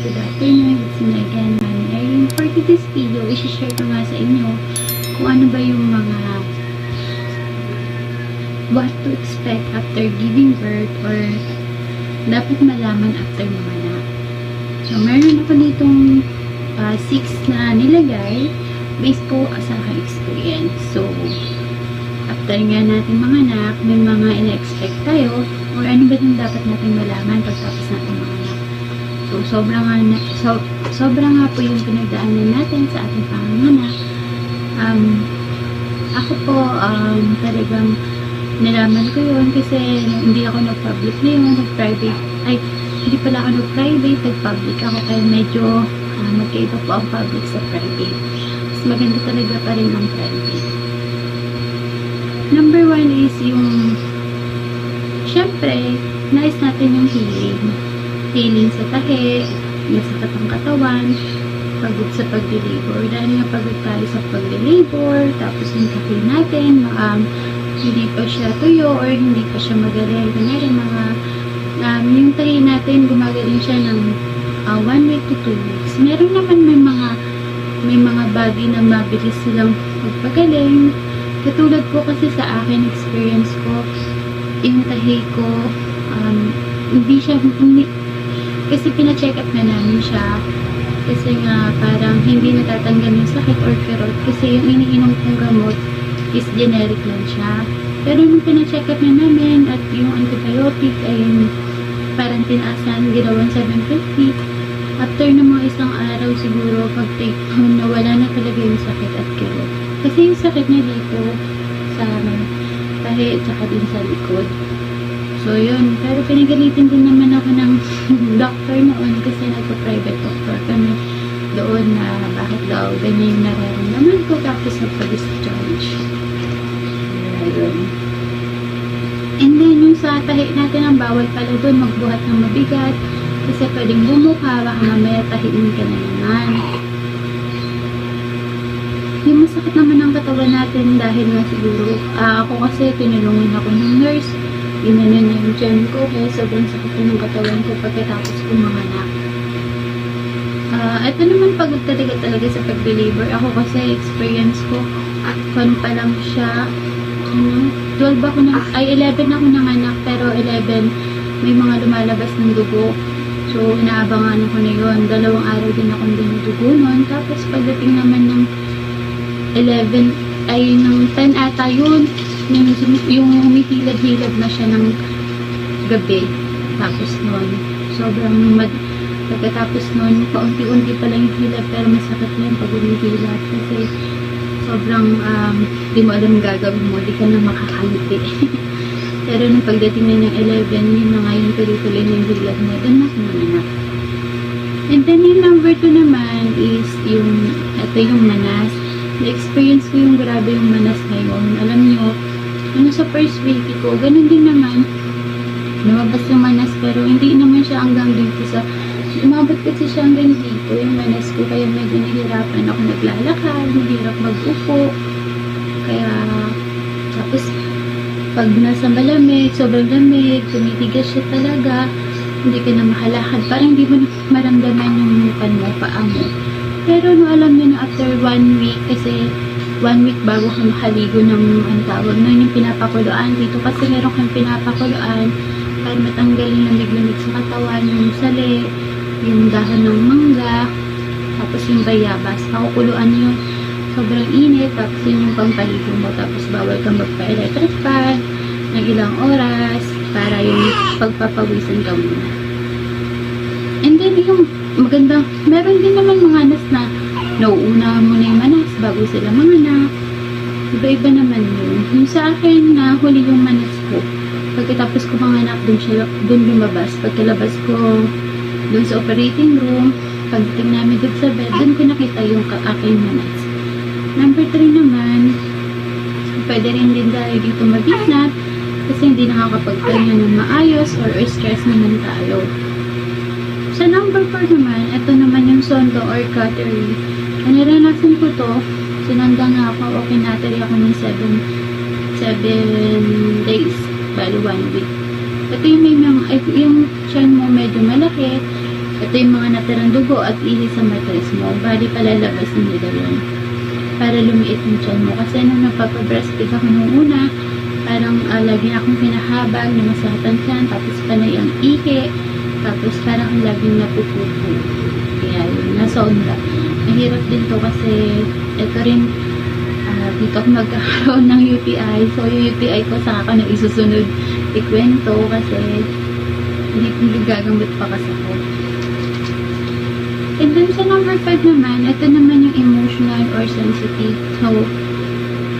Good afternoon, it's me again, Mami Erin. For today's video, isi-share ko nga sa inyo kung ano ba yung mga what to expect after giving birth or dapat malaman after manganak. So, meron ako ditong 6 na nilagay based po sa aking experience. So, after nga natin manganak, may mga ina-expect tayo or ano ba yung dapat natin malaman pagtapos natin manganak. So, sobrang nga, na, so, sobrang nga po yung pinagdaanan natin sa ating panganak. Um, ako po, um, talagang nalaman ko yun kasi hindi ako nag-public na yun, nag-private, ay, hindi pala ako nag-private, nag-public ako kaya medyo uh, magkaiba po ang public sa private. Mas maganda talaga pa rin ang private. Number one is yung, syempre, nais natin yung healing. Healing sa tahi, may sakit ang katawan, pagod sa pag-labor. Dahil nga pagod tayo sa pag-labor, tapos yung tahi natin, um, hindi pa siya tuyo or hindi pa siya magaling. Kunyari, mga, um, yung tahi natin, gumagaling siya ng uh, one week to two weeks. Meron naman may mga may mga body na mabilis silang magpagaling. Katulad po kasi sa akin, experience ko, yung tahi ko, um, hindi siya, hindi, kasi pina-check up na namin siya. Kasi nga, parang hindi natatanggal yung sakit or kirot. Kasi yung iniinom kong gamot is generic lang siya. Pero nung pina-check up na namin at yung antibiotic ay parang tinaasan, ginawang 750. After ng mga isang araw siguro, pag take home, nawala na talaga yung sakit at kirot. Kasi yung sakit niya dito sa ano, tahi at saka din sa likod. So, yun. Pero pinagalitin din naman ako ng doctor noon kasi nagpa-private doctor kami doon na bakit daw ganyan yung nararamdaman ko tapos nagpa-discharge. Ayun. And then, yung sa tahi natin, ang bawal pala doon magbuhat ng mabigat kasi pwedeng bumuka, baka mamaya tahiin ka na naman. Yung masakit naman ang katawan natin dahil nga siguro, ah, ako kasi tinulungan ako ng nurse Ginanon niya yung tiyan ko kaya sobrang sakit na ng katawan ko pagkatapos ko manganak. Ah, ito naman pagod talaga talaga sa pag-deliver. Ako kasi experience ko, kon pa lang siya, ano, 12 ako na, ay 11 ako nanganak pero 11 may mga lumalabas ng dugo. So, inaabangan ko na yun. Dalawang araw din akong dinudugo nun. Tapos, pagdating naman ng 11, ay ng 10 ata yun, yung, yung humihilad-hilad na siya ng gabi. Tapos nun, sobrang mad, pagkatapos nun, paunti-unti pa lang yung hilad, pero masakit na yung pag humihilad. Kasi sobrang, um, di mo alam gagawin mo, di ka na makakaliti. pero nung pagdating na ng 11, yun na nga yung tuloy-tuloy yung hilad mo, doon na kumanak. And then yung number 2 naman is yung, ito yung manas. Na-experience ko yung grabe yung manas ngayon. Alam nyo, ano sa first baby ko, ganun din naman. Lumabas yung manas pero hindi naman siya hanggang dito sa umabot kasi siya hanggang dito yung manas ko kaya medyo nahihirapan ako naglalakad, mahirap mag-upo. Kaya tapos pag nasa malamig, sobrang lamig, tumitigas siya talaga, hindi ka na makalakad. Parang hindi mo maramdaman yung mukan mo, paa mo. Pero no, alam nyo na after one week, kasi one week bago ka makaligo ng ang tawag na yung pinapakuluan. Dito kasi meron kang pinapakuluan. Para matanggal yung lamig-lamig sa katawan yung sali, yung dahon ng mangga tapos yung bayabas. Pakukuluan yung sobrang init tapos yun yung pampaligo mo. Tapos bawal kang magpa-electric fan ng ilang oras para yung pagpapawisan ka muna. And then yung maganda meron din naman mga nas na nauuna mo na yung bago sila manganak. Iba-iba naman yun. Yung sa akin na huli yung manas ko, pagkatapos ko manganak, dun, siya, dun lumabas. Pagkalabas ko dun sa operating room, pagdating namin dun sa bed, dun ko nakita yung aking manas. Number 3 naman, pwede rin din dahil dito mabitnat kasi hindi nakakapagpahinga ng maayos or stress naman tayo. Sa number 4 naman, ito naman yung sondo or cutlery. Naranasan ko to, sinanda nga ako, okay natari ako ng 7 7 days, bali 1 week. Ito yung may mga, yung chan mo medyo malaki, ito yung mga natirang dugo at ihi sa matres mo. Bali palalabasin nila yun. Para lumiit yung tiyan mo. Kasi nung nagpapabreastfeed ako nung una, parang uh, lagi na akong pinahabag, namasatan tiyan, tapos panay ang ihi, tapos parang laging napupupo. Kaya yun, nasonda. Mahirap din to kasi ito rin, ah, dito ako magkakaroon ng UTI. So, yung UTI ko sa ako na isusunod ikwento kasi hindi ko gagamit pa kasi ako. And then sa number 5 naman, ito naman yung emotional or sensitive. So,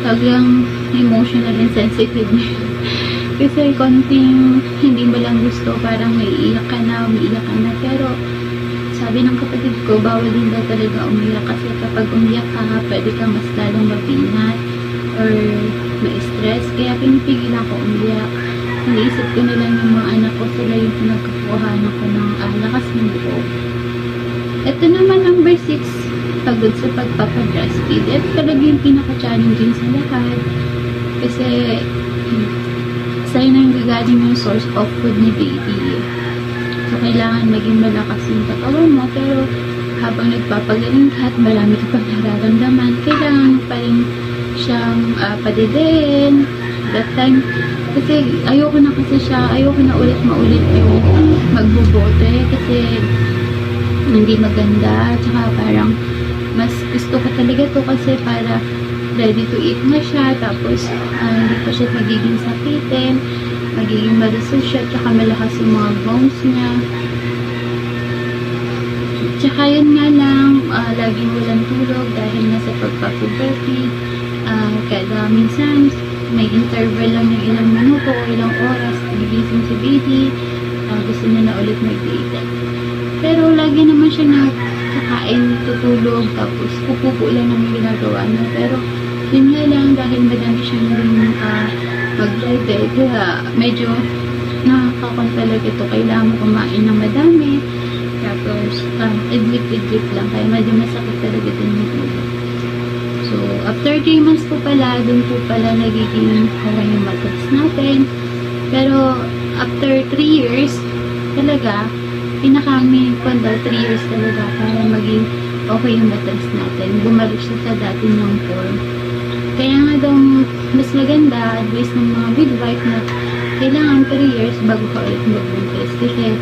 talagang emotional and sensitive Kasi konting hindi mo lang gusto, parang may iyak ka na, umiiyak ka na. Pero, sabi ng kapatid ko, bawal din daw talaga umiyak kasi kapag umiyak ka, pwede ka mas lalong mapinat or ma-stress. Kaya pinipigil ako umiyak. Naisip ko na lang yung mga anak ko, sila yung pinagkakuhanan ko ng uh, lakas ng loob. Ito naman number 6, pagod sa pagpapadreastfeed. Ito talaga yung pinaka-challenging sa lahat. Kasi, sa'yo na yung gagaling yung source of food ni baby. Kailangan maging malakas yung katawan mo. Pero, habang nagpapagaling ka at marami ka pang nararamdaman, kailangan pa rin siyang uh, padidiin. That time, kasi ayoko na kasi siya, ayoko na ulit maulit yung magbubote. Kasi, hindi maganda. Tsaka parang, mas gusto ko talaga to kasi para ready to eat na siya. Tapos, uh, hindi pa siya magiging sakitin. Magiging malusog siya. Tsaka malakas yung mga bones niya. Tsaka yun nga lang, uh, laging walang tulog dahil nasa pagpapuberty. Uh, kaya minsan, may interval lang ng ilang minuto o ilang oras, gigising si baby, uh, gusto niya na ulit mag-date. Pero lagi naman siya nakakain, tutulog, tapos pupupo lang naman ginagawa niya. Pero yun nga lang, dahil madami siyang uh, mag-drive, kaya medyo nakakakon talaga ito. Kailangan kumain ng madami. Tapos, um, idlip-idlip lang. Kaya medyo masakit talaga din yung tulog. So, after 3 months po pala, dun po pala nagiging okay yung matras natin. Pero, after 3 years, talaga, pinakami ko daw 3 years talaga para maging okay yung matras natin. Bumalik siya sa dati niyang form. Kaya nga daw, mas maganda, advice ng mga midwife na kailangan 3 years bago ka ulit magbuntis. Kasi,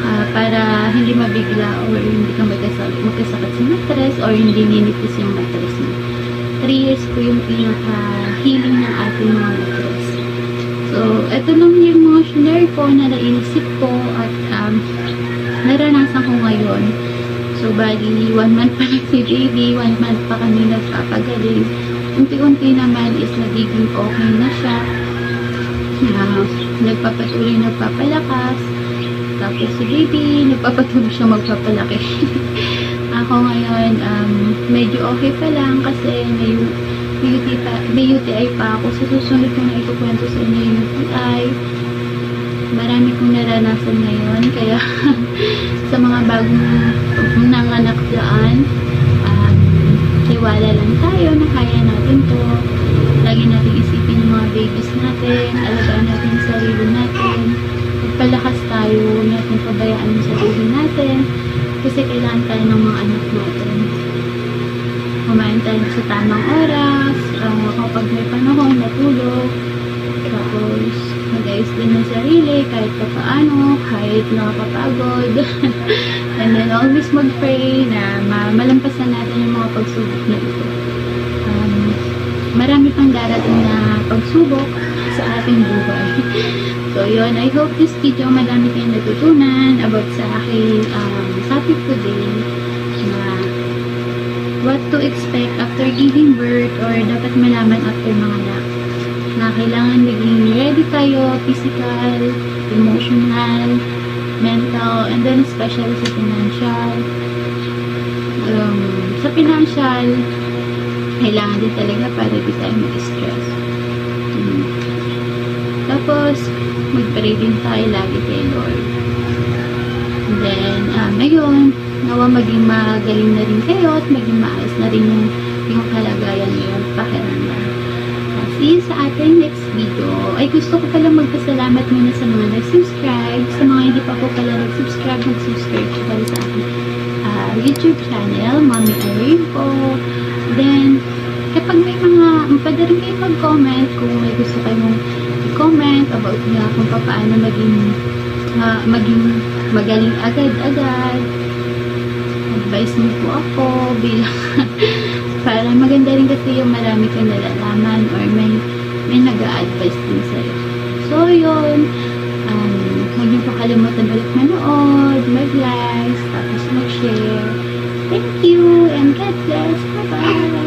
uh, para hindi mabigla or hindi ka magkasakit, magkasakit sa matres or hindi ninipis yung matres mo. 3 years po yung pinaka-healing ng ating mga matres. So, ito lang yung mga shinare ko na nainisip ko at um, naranasan ko ngayon. So, bali, one month pa lang si baby, one month pa kami nagpapagaling. Unti-unti naman is nagiging okay na siya. Uh, nagpapatuloy, nagpapalakas. Tapos si baby, nagpapatuloy siya magpapalaki. Ako ngayon, um, medyo okay pa lang kasi may, may, UTI, may UTI pa ako. Sa susunod ko na ikukwento sa inyo yung UTI. Marami kong naranasan ngayon. Kaya sa mga bagong nanganak dyan, um, tiwala lang tayo na kaya natin to. Lagi natin isipin yung mga babies natin, alagaan natin yung sarili natin magpalakas tayo, natin pabayaan yung sarili natin kasi kailangan tayo ng mga anak natin. Kumain tayo sa tamang oras, uh, kapag may panahon, natulog, tapos mag-ayos din ng sarili kahit pa paano, kahit nakakapagod. And then always mag-pray na ma malampasan natin yung mga pagsubok na ito. Marami pang darating na pagsubok sa ating buhay. So, yun. I hope this video madami kayong natutunan about sa aking um, topic today na what to expect after giving birth or dapat malaman after mga anak. Na kailangan maging ready tayo physical, emotional, mental, and then especially sa financial. Um, sa financial, kailangan din talaga para di tayo mag-stress. Hmm. Tapos, mag-pray din tayo lagi kay Lord. And then, um, ngayon, nawa maging magaling na rin kayo at maging maayos na rin yung, yung kalagayan niyo, pakiramdam. Uh, see you sa ating next video. Ay gusto ko pala magpasalamat muna sa mga nag-subscribe. Sa mga hindi pa po pala nag-subscribe, mag-subscribe pala sa aking ah, YouTube channel, Mommy Irene po. Then, kapag may mga, pwede rin kayo mag-comment kung may gusto kayong i-comment about nga kung paano maging ah, maging magaling agad-agad. Advice mo po ako bilang para maganda rin kasi yung marami kang nalalaman or may may nag-a-advise din sa'yo. So, yun. Um, huwag niyo po kalimutan ulit manood, mag-like, tapos mag-share. Thank you and God bless. Bye bye.